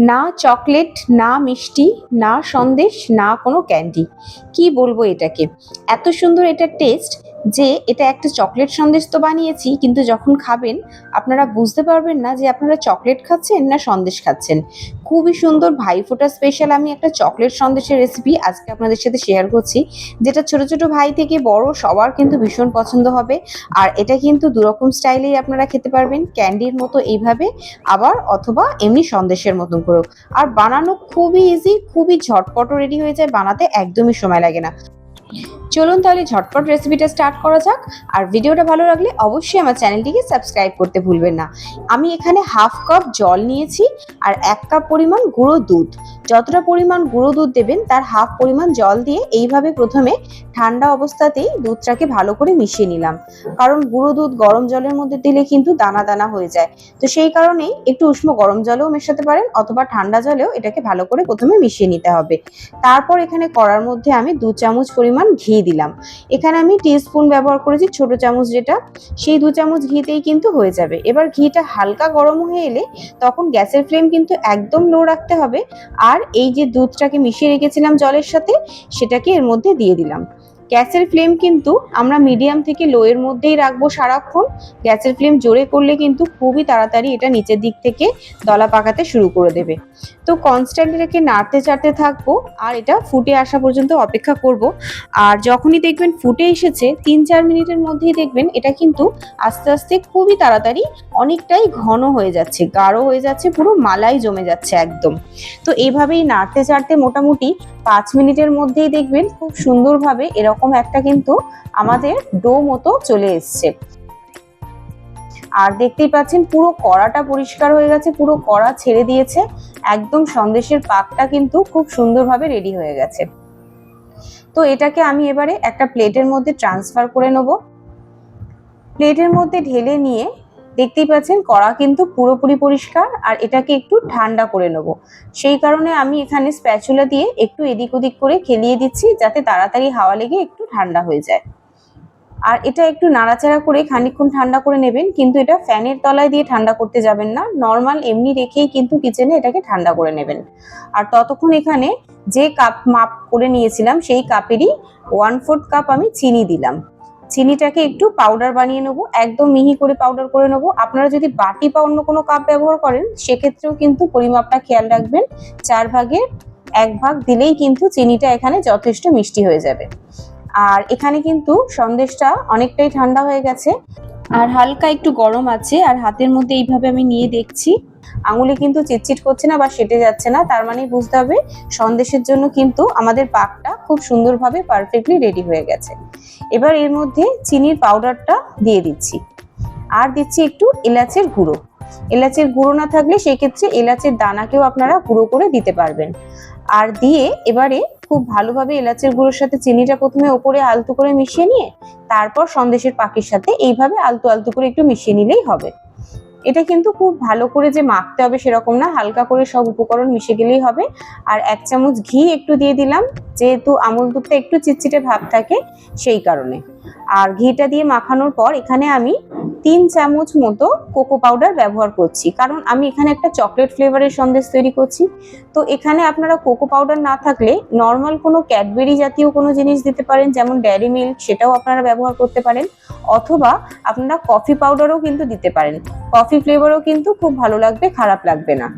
না চকলেট, না মিষ্টি, না সন্দেশ, না কোনো ক্যান্ডি। কি বলব এটাকে? এত সুন্দর এটার টেস্ট যে এটা একটা চকলেট সন্দেশ তো বানিয়েছি, কিন্তু যখন খাবেন, আপনারা বুঝতে পারবেন না যে আপনারা চকলেট খাচ্ছেন না সন্দেশ খাচ্ছেন। খুবই সুন্দর ভাইফোঁটা স্পেশাল আমি একটা চকলেট সন্দেশের রেসিপি আজকে আপনাদের সাথে শেয়ার করছি, যেটা ছোট ছোট ভাই থেকে বড় সবার কিন্তু ভীষণ পছন্দ হবে। আর এটা কিন্তু দুরকম স্টাইলেই আপনারা খেতে পারবেন, ক্যান্ডির মতো এইভাবে, আবার অথবা এমনি সন্দেশের মতন করেও। আর বানানো খুবই ইজি খুবই ঝটপট রেডি হয়ে যায়, বানাতে একদমই সময় লাগে না। চলুন তাহলে ঝটপট রেসিপিটা স্টার্ট করা যাক। আর ভিডিওটা ভালো লাগলে অবশ্যই আমার চ্যানেলটিকে সাবস্ক্রাইব করতে ভুলবেন না। আমি এখানে হাফ কাপ জল নিয়েছি আর এক কাপ পরিমাণ গুঁড়ো দুধ। যতটা পরিমাণ গুঁড়ো দুধ দেবেন, তার হাফ পরিমাণ জল দিয়ে এইভাবে প্রথমে ঠান্ডা অবস্থাতেই দুধটাকে ভালো করে মিশিয়ে নিলাম। কারণ গুঁড়ো দুধ গরম জলের মধ্যে দিলে কিন্তু দানা দানা হয়ে যায়। তো সেই কারণেই একটু উষ্ণ গরম জলেও মেশাতে পারেন, অথবা ঠান্ডা জলেও এটাকে ভালো করে প্রথমে মিশিয়ে নিতে হবে। তারপর এখানে কড়ার মধ্যে আমি দু চামচ পরিমাণ ঘি দিলাম। এখানে আমি টিস্পুন ব্যবহার করেছি, ছোট চামচ যেটা, সেই দু চামচ ঘিতেই কিন্তু হয়ে যাবে। এবার ঘিটা হালকা গরম হয়ে এলে তখন গ্যাসের ফ্লেম কিন্তু একদম লো রাখতে হবে। আর এই যে দুধটাকে মিশিয়ে রেখেছিলাম জলের সাথে সেটাকে এর মধ্যে দিয়ে দিলাম। গ্যাসের ফ্লেম কিন্তু আমরা মিডিয়াম থেকে লো এর মধ্যেই রাখব সারাক্ষণ। গ্যাসের ফ্লেম জোরে করলে কিন্তু খুবই তাড়াতাড়ি এটা নিচের দিক থেকে দলা পাকাতে শুরু করে দেবে। তো কনস্ট্যান্ট এটাকে নাড়তে চাড়তে থাকব আর এটা ফুটে আসা পর্যন্ত অপেক্ষা করব। আর যখনই দেখবেন ফুটে এসেছে, তিন চার মিনিটের মধ্যেই দেখবেন এটা কিন্তু আস্তে আস্তে খুবই তাড়াতাড়ি অনেকটাই ঘন হয়ে যাচ্ছে, গাঢ় হয়ে যাচ্ছে, পুরো মালাই জমে যাচ্ছে একদম। তো এইভাবেই নাড়তে চাড়তে মোটামুটি পাঁচ মিনিটের মধ্যেই দেখবেন খুব সুন্দরভাবে এরকম একটা কিন্তু আমাদের ডো মতো চলে এসছে। আর দেখতেই পাচ্ছেন পুরো কড়াটা পরিষ্কার হয়ে গেছে, পুরো কড়া ছেড়ে দিয়েছে। একদম সন্দেশের পাকটা কিন্তু খুব সুন্দরভাবে রেডি হয়ে গেছে। তো এটাকে আমি এবারে একটা প্লেটের মধ্যে ট্রান্সফার করে নেব। প্লেটের মধ্যে ঢেলে নিয়ে দেখতেই পাচ্ছেন, কড়া কিন্তু পুরোপুরি পরিষ্কার আর এটাকে একটু ঠান্ডা করে নেব। সেই কারণে আমি এখানে স্প্যাচুলা দিয়ে একটু এদিক ওদিক করে খেলিয়ে দিচ্ছি যাতে তাড়াতাড়ি হাওয়া লেগে একটু ঠান্ডা হয়ে যায়। আর এটা একটু নাড়াচাড়া করে খানিকক্ষণ ঠান্ডা করে নেবেন, কিন্তু এটা ফ্যানের তলায় দিয়ে ঠান্ডা করতে যাবেন না। নর্মাল এমনি রেখেই কিন্তু কিচেনে এটাকে ঠান্ডা করে নেবেন। আর ততক্ষণ এখানে যে কাপ মাপ করে নিয়েছিলাম, সেই কাপেরই ওয়ান ফোর্থ কাপ আমি চিনি দিলাম। চিনিটাকে একটু পাউডার বানিয়ে নেব, একদম মিহি করে পাউডার করে নেব। আপনারা যদি বাটি বা অন্য কোনো কাপ ব্যবহার করেন, সেক্ষেত্রেও কিন্তু পরিমাপটা খেয়াল রাখবেন। চার ভাগের এক ভাগ দিলেই কিন্তু চিনিটা এখানে যথেষ্ট মিষ্টি হয়ে যাবে। আর এখানে কিন্তু সন্দেশটা অনেকটাই ঠান্ডা হয়ে গেছে। আর হালকা একটু গরম আছে, আর হাতের মধ্যে এইভাবে আমি নিয়ে দেখছি। আঙুলে কিন্তু চিটচিট করছে না বা সেটে যাচ্ছে না, তার মানে বুঝতে হবে সন্দেশের জন্য কিন্তু আমাদের পাকটা খুব সুন্দরভাবে পারফেক্টলি রেডি হয়ে গেছে। এবার এর মধ্যে চিনির পাউডারটা দিয়ে দিচ্ছি। আর দিচ্ছি একটু এলাচের গুঁড়ো। এলাচের গুঁড়ো না থাকলে সেক্ষেত্রে এলাচের দানাকেও আপনারা গুঁড়ো করে দিতে পারবেন। আর দিয়ে এবারে খুব ভালোভাবে এলাচের গুঁড়োর সাথে চিনিটা প্রথমে ওপরে আলতু করে মিশিয়ে নিয়ে তারপর সন্দেশের পাখির সাথে এইভাবে আলতু আলতু করে একটু মিশিয়ে নিলেই হবে। এটা কিন্তু খুব ভালো করে যে মাখতে হবে সেরকম না, হালকা করে সব উপকরণ মিশে গেলেই হবে। আর এক চামচ ঘি একটু দিয়ে দিলাম, যেহেতু আমুল দুধটা একটু চিটচিটে ভাব থাকে সেই কারণে। আর ঘিটা দিয়ে মাখানোর পর এখানে আমি তিন চামচ মতো কোকো পাউডার ব্যবহার করছি। কারণ আমি এখানে একটা চকলেট ফ্লেভারের সন্দেশ তৈরি করছি। তো এখানে আপনারা কোকো পাউডার না থাকলে নর্মাল কোনো ক্যাডবেরি জাতীয় কোনো জিনিস দিতে পারেন, যেমন ডেয়ারি মিল্ক সেটাও আপনারা ব্যবহার করতে পারেন। অথবা আপনারা কফি পাউডারও কিন্তু দিতে পারেন। কফি ফ্লেভারও কিন্তু খুব ভালো লাগবে, খারাপ লাগবে না।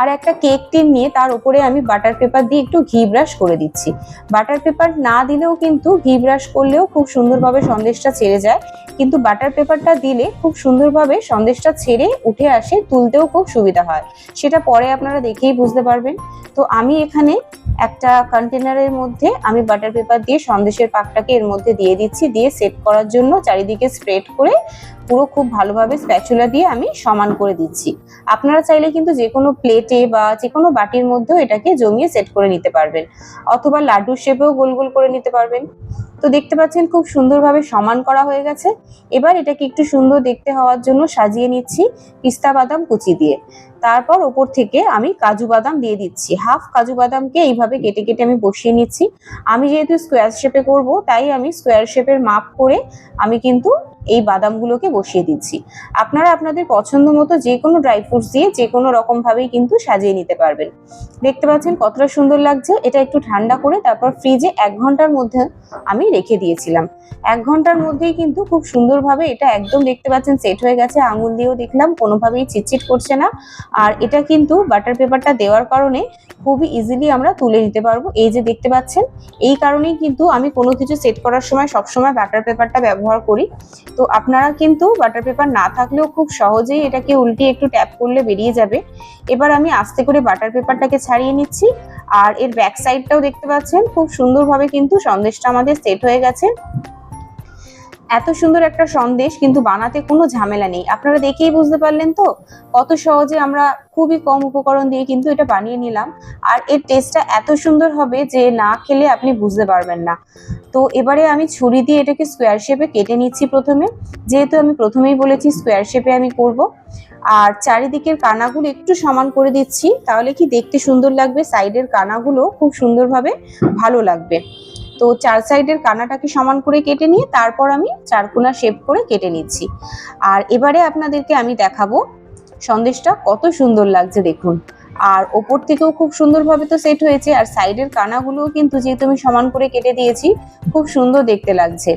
আর একটা কেক টিন নিয়ে তার উপরে আমি বাটার পেপার দিয়ে একটু ঘি ব্রাশ করে দিচ্ছি। বাটার পেপার না দিলেও কিন্তু ঘি ব্রাশ করলেও খুব সুন্দরভাবে সন্দেশটা ছেড়ে যায়। কিন্তু বাটার পেপারটা দিলে খুব সুন্দরভাবে সন্দেশটা ছেড়ে উঠে আসে, তুলতেও খুব সুবিধা হয়। সেটা পরে আপনারা দেখেই বুঝতে পারবেন। তো আমি এখানে একটা কন্টেনারের মধ্যে আমি বাটার পেপার দিয়ে সন্দেশের পাকটাকে এর মধ্যে দিয়ে দিচ্ছি, দিয়ে সেট করার জন্য চারিদিকে স্প্রেড করে পুরো খুব ভালোভাবে স্প্যাচুলা দিয়ে আমি সমান করে দিচ্ছি। আপনারা চাইলে কিন্তু যে কোনো প্লেটে বা যে কোনো বাটির মধ্যেও এটাকে জমিয়ে সেট করে নিতে পারবেন, অথবা লাড্ডুর শেপেও গোল গোল করে নিতে পারবেন। তো দেখতে পাচ্ছেন খুব সুন্দরভাবে সমান করা হয়ে গেছে। এবার এটাকে একটু সুন্দর দেখতে হওয়ার জন্য সাজিয়ে নিচ্ছি পিস্তা বাদাম কুচি দিয়ে। তারপর ওপর থেকে আমি কাজু বাদাম দিয়ে দিচ্ছি। হাফ কাজু বাদামকে এইভাবে কেটে কেটে আমি বসিয়ে নিচ্ছি। আমি যেহেতু স্কোয়ার শেপে করব, তাই আমি স্কোয়ার শেপের মাপ করে আমি কিন্তু এই বাদামগুলোকে বসিয়ে দিচ্ছি। আপনারা আপনাদের পছন্দ মতো যে কোনো ড্রাই ফ্রুটস দিয়ে যে কোনো রকম ভাবেই কিন্তু সাজিয়ে নিতে পারবেন। দেখতে পাচ্ছেন কতটা সুন্দর লাগছে। এটা একটু ঠান্ডা করে তারপর ফ্রিজে এক ঘণ্টার মধ্যে আমি রেখে দিয়েছিলাম। এক ঘণ্টার মধ্যেই কিন্তু খুব সুন্দরভাবে এটা একদম দেখতে পাচ্ছেন সেট হয়ে গেছে। আঙুল দিয়েও দেখলাম, কোনোভাবেই চিটচিট করছে না। আর এটা কিন্তু বাটার পেপারটা দেওয়ার কারণে খুবই ইজিলি আমরা তুলে নিতে পারব। এই যে দেখতে পাচ্ছেন, এই কারণেই কিন্তু আমি কোনো কিছু সেট করার সময় সবসময় বাটার পেপারটা ব্যবহার করি। তো আপনারা কিন্তু বাটার পেপার না থাকলেও খুব সহজেই এটাকে উল্টিয়ে একটু ট্যাপ করলে বেরিয়ে যাবে। এবার আমি আস্তে করে বাটার পেপারটাকে ছাড়িয়ে নিচ্ছি। আর এর ব্যাক সাইডটাও দেখতে পাচ্ছেন, খুব সুন্দরভাবে কিন্তু সন্দেশটা আমাদের সেট হয়ে গেছে। এত সুন্দর একটা সন্দেশ, কিন্তু বানাতে কোনো ঝামেলা নেই। আপনারা দেখেই বুঝতে পারলেন তো কত সহজে আমরা খুবই কম উপকরণ দিয়ে কিন্তু এটা বানিয়ে নিলাম। আর এর টেস্টটা এত সুন্দর হবে যে না খেলে আপনি বুঝতে পারবেন না। তো এবারে আমি ছুরি দিয়ে এটাকে স্কোয়ার শেপে কেটে নিচ্ছি প্রথমে। যেহেতু আমি প্রথমেই বলেছি স্কোয়ার শেপে আমি করব। আর চারিদিকের কানাগুলো একটু সমান করে দিচ্ছি, তাহলে কি দেখতে সুন্দর লাগবে সাইডের কানাগুলো খুব সুন্দরভাবে ভালো লাগবে। তো চার সাইডের কানাটাকে সমান করে কেটে নিয়ে তারপর আমি চারকোনা শেপ করে কেটে নিচ্ছি। আর এবারে আপনাদেরকে আমি দেখাবো সন্দেশটা কত সুন্দর লাগছে দেখুন। আর ওপর থেকেও খুব সুন্দরভাবে তো সেট হয়েছে, আর সাইডের কানাগুলোও কিন্তু যেহেতু আমি সমান করে কেটে দিয়েছি, খুব সুন্দর দেখতে লাগছে।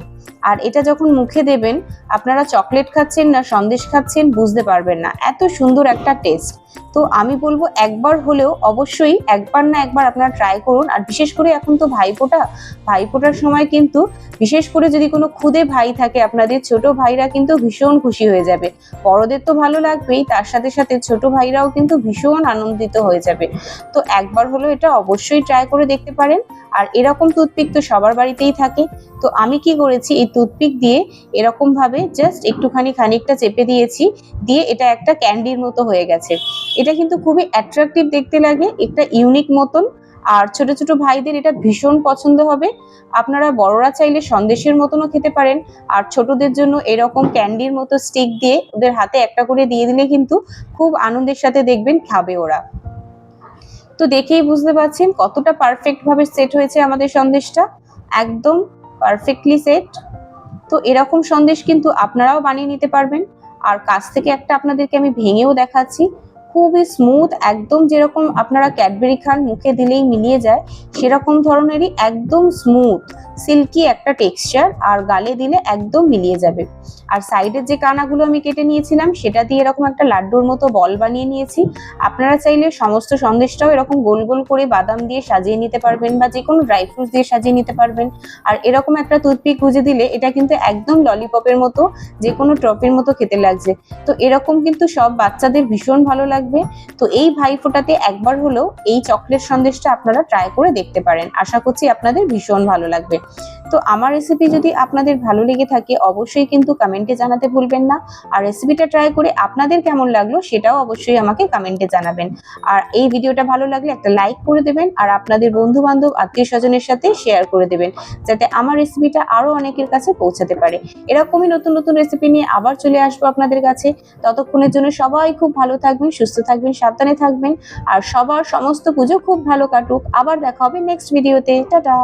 আর এটা যখন মুখে দেবেন, আপনারা চকলেট খাচ্ছেন না সন্দেশ খাচ্ছেন, বুঝতে পারবেন না। এত সুন্দর একটা টেস্ট। তো আমি বলব, একবার হলেও অবশ্যই একবার না একবার আপনারা ট্রাই করুন। আর বিশেষ করে এখন তো ভাইফোঁটা, ভাইফোঁটার সময় কিন্তু বিশেষ করে যদি কোনো খুদে ভাই থাকে, আপনাদের ছোট ভাইরা কিন্তু ভীষণ খুশি হয়ে যাবে। বড়দের তো ভালো লাগবেই, তার সাথে সাথে ছোট ভাইরাও কিন্তু ভীষণ আনন্দিত হয়ে যাবে। তো একবার হলেও এটা অবশ্যই ট্রাই করে দেখতে পারেন। আর এরকম টুথপিক তো সবার বাড়িতেই থাকে। তো আমি কি করেছি, এই টুথপিক দিয়ে এরকম ভাবে জাস্ট একটুখানি খানিকটা চেপে দিয়েছি, দিয়ে এটা একটা ক্যান্ডির মতো হয়ে গেছে। এটা কিন্তু খুবই অ্যাট্রাকটিভ দেখতে লাগে, একটা ইউনিক মতন। আর ছোট ছোট ভাইদের এটা ভীষণ পছন্দ হবে। আপনারা বড়রা চাইলে সন্দেশের মতনও খেতে পারেন। আর ছোটদের জন্য এরকম ক্যান্ডির মতো স্টিক দিয়ে ওদের হাতে একটা করে দিয়ে দিলে কিন্তু খুব আনন্দের সাথে দেখবেন খাবে ওরা। তো দেখেই বুঝতে পারছেন কতটা পারফেক্ট ভাবে সেট হয়েছে আমাদের সন্দেশটা। একদম পারফেক্টলি সেট তো এরকম সন্দেশ কিন্তু আপনারাও বানিয়ে নিতে পারবেন। আর কাছ থেকে একটা আপনাদেরকে আমি ভেঙেও দেখাচ্ছি। খুবই স্মুথ একদম যেরকম আপনারা ক্যাডবেরি খান মুখে দিলেই মিলিয়ে যায়, সেরকম ধরনেরই একদম স্মুথ সিল্কি একটা টেক্সচার আর গালে দিলে একদম মিলিয়ে যাবে। আর সাইডের যে কানাগুলো আমি কেটে নিয়েছিলাম, সেটা দিয়ে এরকম একটা লাড্ডুর মতো বল বানিয়ে নিয়েছি। আপনারা চাইলে সমস্ত সন্দেশটাও এরকম গোল গোল করে বাদাম দিয়ে সাজিয়ে নিতে পারবেন বা যে কোনো ড্রাই ফ্রুটস দিয়ে সাজিয়ে নিতে পারবেন। আর এরকম একটা টুথপিক গুঁজে দিলে এটা কিন্তু একদম ললিপপের মতো, যে কোনো ট্রফির মতো খেতে লাগছে। তো এরকম কিন্তু সব বাচ্চাদের ভীষণ ভালো লাগবে। তো এই ভাইফোঁটাতে একবার হলেও এই চকলেট সন্দেশটা আপনারা ট্রাই করে দেখতে পারেন। আশা করছি আপনাদের ভীষণ ভালো লাগবে। তো আমার রেসিপি যদি আপনাদের ভালো লেগে থাকে, অবশ্যই কিন্তু কমেন্টে জানাতে ভুলবেন না। আর রেসিপিটা ট্রাই করে আপনাদের কেমন লাগল, সেটাও অবশ্যই আমাকে কমেন্টে জানাবেন। আর এই ভিডিওটা ভালো লাগলে একটা লাইক করে দেবেন, আর আপনাদের বন্ধু বান্ধব আত্মীয় স্বজনের সাথে শেয়ার করে দেবেন, যাতে আমার রেসিপিটা আরও অনেকের কাছে পৌঁছাতে পারে। এরকমই নতুন নতুন রেসিপি নিয়ে আবার চলে আসব আপনাদের কাছে। ততক্ষণের জন্য সবাই খুব ভালো থাকবেন, সুস্থ থাকবেন, সাবধানে থাকবেন, আর সবার সমস্ত পুজো খুব ভালো কাটুক। আবার দেখা হবে নেক্সট ভিডিওতে টাটা!